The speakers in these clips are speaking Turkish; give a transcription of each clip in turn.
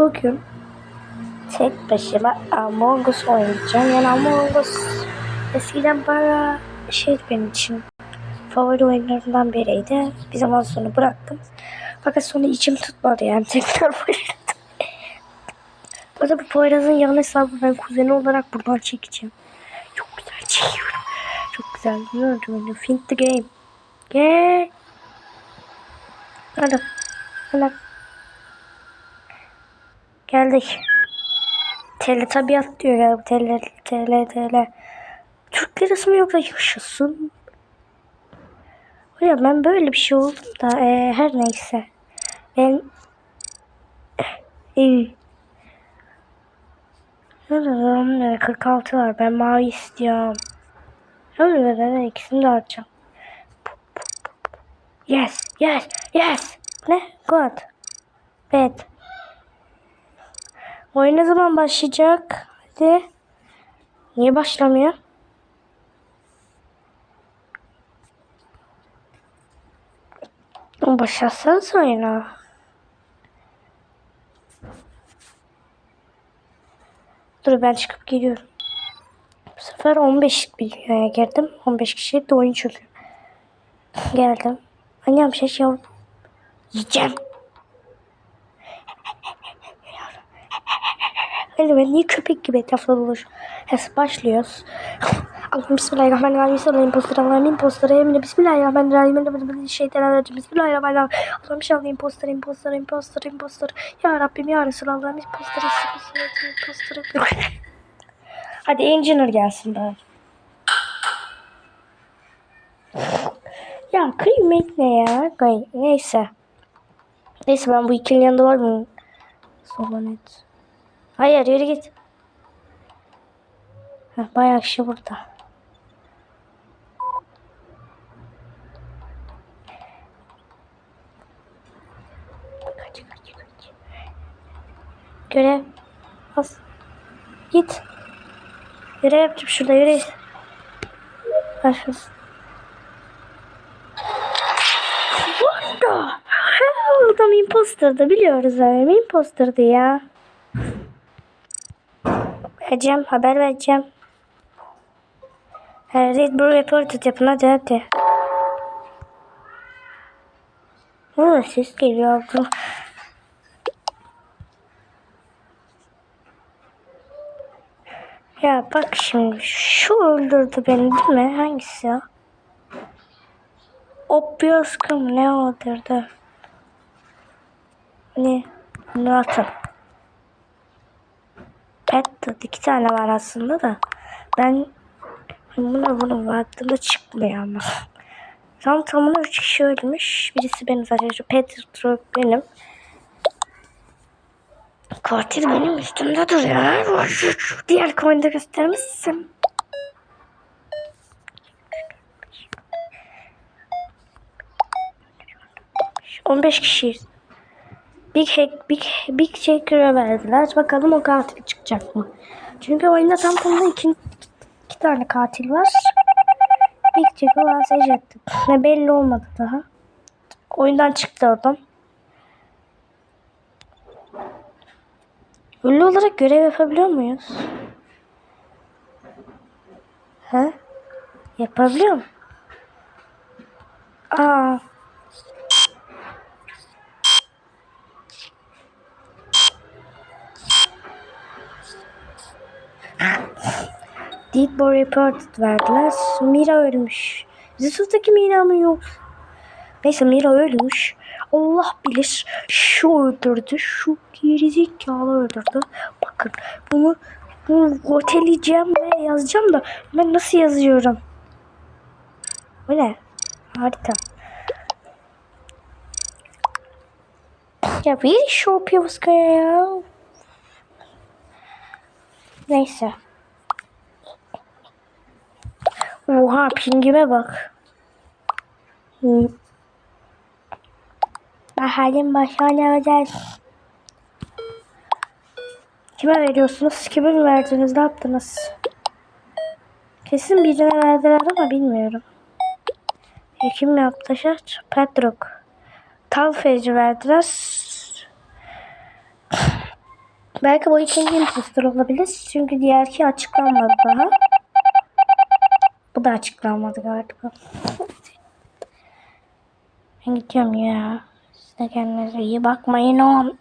Bugün tek başıma Among Us oynayacağım. Yani Among Us eskiden bana şey benim için favori oyunlarından biriydi. Bir zaman sonra bıraktım. Fakat sonra içim tutmadı yani tekrar başladım. Bu arada bu Poyraz'ın yan hesabı ben kuzeni olarak buradan çekeceğim. Çok güzel çekiyorum. Çok güzel. Böyle? Fint the game. Gel. Hadi. Hadi. Geldik. Tele tabiat diyor ya. Tele, tele, tele. Türk lirası mı yoksa yaşasın? Ya ben böyle bir şey oldum da e, her neyse. Ben iyi. 46 var. Ben mavi istiyorum. Öyle de ikisini de alacağım. Yes, yes, yes. Ne? Good. Bad. Oyun ne zaman başlayacak? Hadi. Niye başlamıyor? Başlatsanız oyunu. Dur ben çıkıp geliyorum. Bu sefer 15 bir dünyaya girdim. 15 kişi de oyun çöküyor. Geldim. Annem şey yavrum. Yiyeceğim. Öyle ben niye köpek gibi etrafta dolaş? Hes başlıyoruz. Allah'ım bismillahirrahmanirrahim. Bismillahirrahmanirrahim. Impostor Allah'ım impostor. Emine bismillahirrahmanirrahim. Emine şeytanirracim. Bismillahirrahmanirrahim. Allah'ım inşallah impostor impostor impostor impostor. Ya Rabbim ya Resulallah'ım impostor impostor impostor. Hadi engineer gelsin bari. Ya kıymet ne ya? Neyse. Neyse ben bu ikilinin yanında var mı? Solanet. Hayır yürü git. Heh, bayağı kişi burada. Kaç kaç kaç. Görev. Bas. Git. Görev yapacağım şurada yürü. Başlasın. What the hell? Adam imposterdı biliyoruz abi. Imposterdı ya. Vereceğim. Haber vereceğim. Her Red Bull report yapın hadi hadi. Oo, ses geliyor bu. Ya bak şimdi şu öldürdü beni değil mi? Hangisi ya? Obvious ne öldürdü? Ne? Bunu atın. Pet iki tane var aslında da. Ben buna bunu baktığımda çıkmıyor ama. Tam tamına üç kişi ölmüş. Birisi benim zaten. Şu Petro benim. Katil benim üstümde duruyor. Diğer konuda göstermişsin. On beş kişiyiz. Big hack, big, big shaker'a verdiler. Bakalım o katil çıkacak mı? Çünkü oyunda tam tamına iki, iki tane katil var. Big shaker var seçecekti. Ne belli olmadı daha. Oyundan çıktı oradan. Ünlü olarak görev yapabiliyor muyuz? He? Yapabiliyor mu? Aa. Dead Boy Report verdiler. Mira ölmüş. Yusuf'taki Mira mı yok? Neyse Mira ölmüş. Allah bilir şu öldürdü. Şu gerizekalı öldürdü. Bakın bunu, bunu oteleyeceğim ve yazacağım da ben nasıl yazıyorum? Bu ne? Harika. Ya bir şey yapıyoruz ya. Neyse. Oha pingime bak. Baharın başına özel. Kime veriyorsunuz? Kime mi verdiniz? Ne yaptınız? Kesin birine verdiler ama bilmiyorum. E, kim yaptı? Petrok. Talfeci verdiler. Belki bu ikinci imposter olabilir. Çünkü diğerki açıklanmadı daha. Bu da açıklanmadı galiba. Ben gidiyorum ya. Siz de kendinize iyi bakmayın oğlum.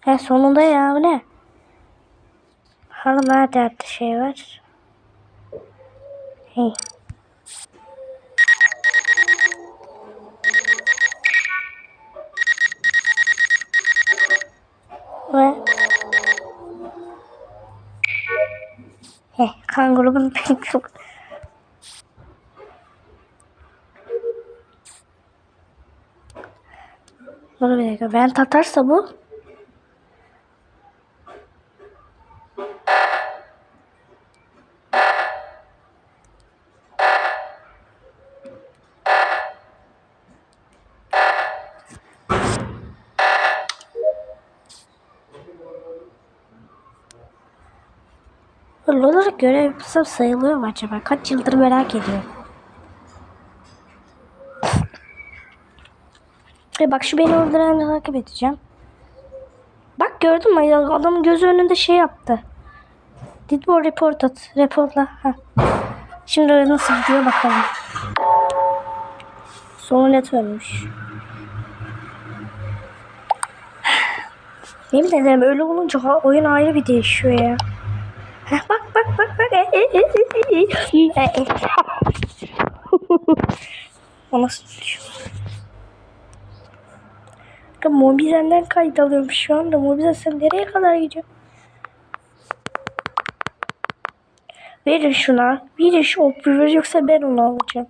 He sonunda ya bu ne? Hala nerede şey var? Hey. Ve Heh, kan grubun pek çok Dur bir dakika. Ben tatarsa bu. Öyle olarak görev yapsam sayılıyor mu acaba? Kaç yıldır merak ediyorum. E bak şu beni öldüren takip edeceğim. Bak gördün mü? Ya Adamın gözü önünde şey yaptı. Didbo report at. Reportla. Ha. Şimdi nasıl gidiyor bakalım. Sonu net ölmüş. Yemin ederim öyle olunca oyun ayrı bir değişiyor ya. Heh, bak bak bak bak. O nasıl düşüyor? Mobizen'den kayıt alıyorum şu anda. Mobizen sen nereye kadar gidiyorsun? Verin şuna. Verin şu opürür yoksa ben onu alacağım.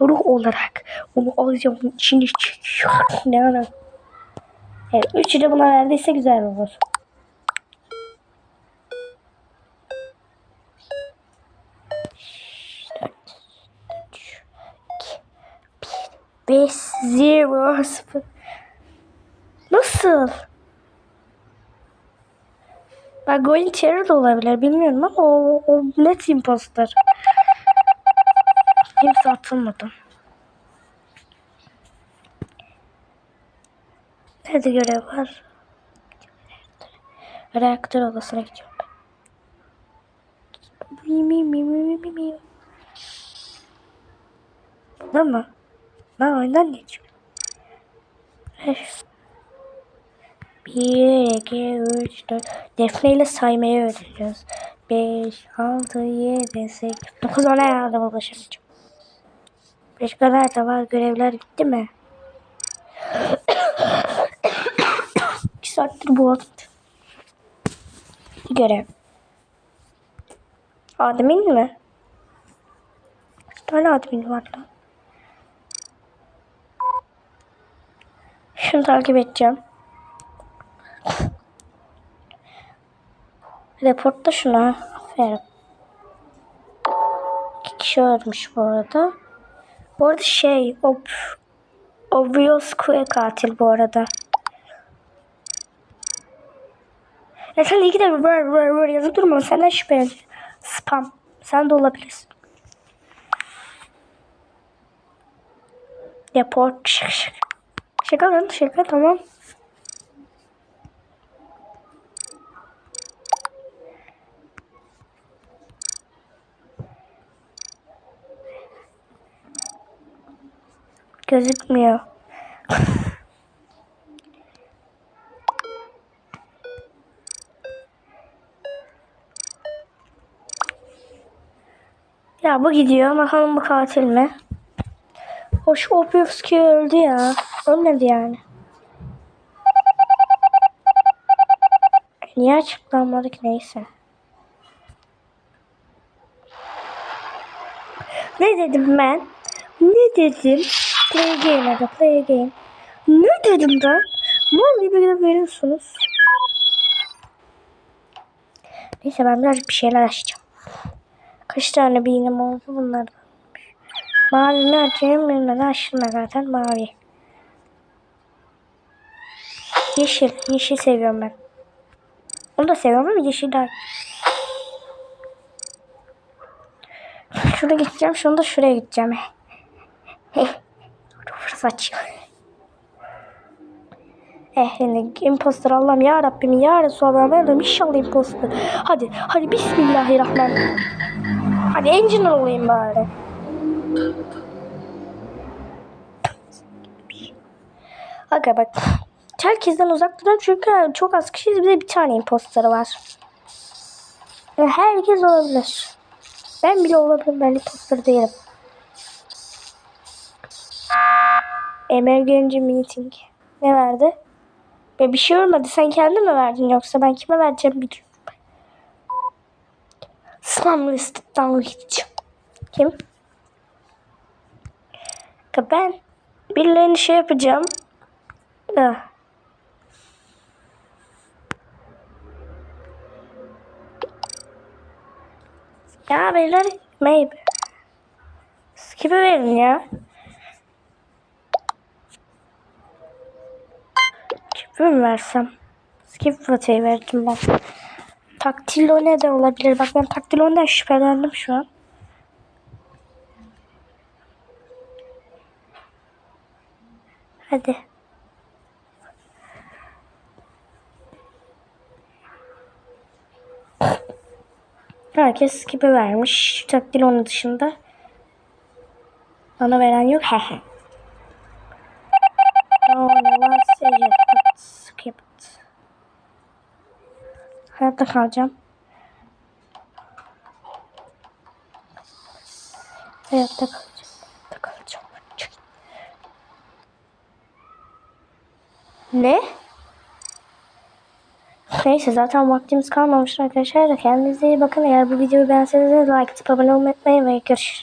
Ruh olarak onu alacağım. Onun çekiyor. Ne ara? Evet, üçü de buna verdiyse güzel olur. 5 0 0 Nasıl? Bak Golden Cherry de olabilir bilmiyorum ama o, o net imposter. Kimse atılmadı. Nerede görev var? Reaktör odasına gidiyorum. Mi mi mi mi mi mi. Değil mi? Ben oyundan geçiyorum. Evet. 1, 2, 3, 4. Defne ile saymayı öğreneceğiz. 5, 6, 7, 8, 9, 10 herhalde ulaşamayacağım. Başka nerede var? Görevler bitti mi? 2 saattir bu Görev. Admin mi? Kaç tane admin var lan? Şunu takip edeceğim. Reportta şuna. Aferin. İki kişi ölmüş bu arada. Bu arada şey, ob, Obvious Kue katil bu arada. Ya sen iki de var var var yazıp durma. Senden şüpheleniyorum. Spam. Sen de olabilirsin. Report. Şık şık. Şaka lan şaka tamam. Gözükmüyor. ya bu gidiyor. Bakalım bu katil mi? Hoş Opyovski öldü ya. Ölmedi yani. Niye açıklanmadık neyse. Ne dedim ben? Ne dedim? Play game hadi play game. Ne dedim ben? Mal gibi gidip veriyorsunuz. Neyse ben biraz bir şeyler açacağım. Kaç tane beğenim oldu bunlardan. Mavi açayım bilmeden açtım zaten mavi. Yeşil. Yeşil seviyorum ben. Onu da seviyorum ama yeşil daha. Şuraya gideceğim. Şunu da şuraya gideceğim. Açıyor. Eh yani imposter Allah'ım ya Rabbim ya Resulallah ben inşallah imposter. Hadi hadi Bismillahirrahmanirrahim. Hadi engineer olayım bari. Aga bak. Herkesten uzak durun çünkü çok az kişiyiz. Bir bir tane imposter var. Yani herkes olabilir. Ben bile olabilirim. Ben imposter değilim. Emergency meeting. Ne verdi? Ve bir şey olmadı. Sen kendin mi verdin yoksa ben kime vereceğim biliyorum. Spam liste'den hiç. Kim? Ben birilerini şey yapacağım. Da. Ya beyler maybe. Skip'e verin ya. Skip'e mi versem? Skip Fatih'e verdim ben. Taktilo ne de olabilir? Bak ben Taktilo'dan şüphelendim şu an. Hadi. Herkes skip'e vermiş. Takdil onun dışında. Bana veren yok. Hehe. No one was ejected. Skipped. Hayatta kalacağım. Hayatta kalacağım. Hayatta kalacağım. Ne? Neyse zaten vaktimiz kalmamış arkadaşlar. Kendinize iyi bakın. Eğer bu videoyu beğenseniz like atıp abone olmayı ve görüşürüz.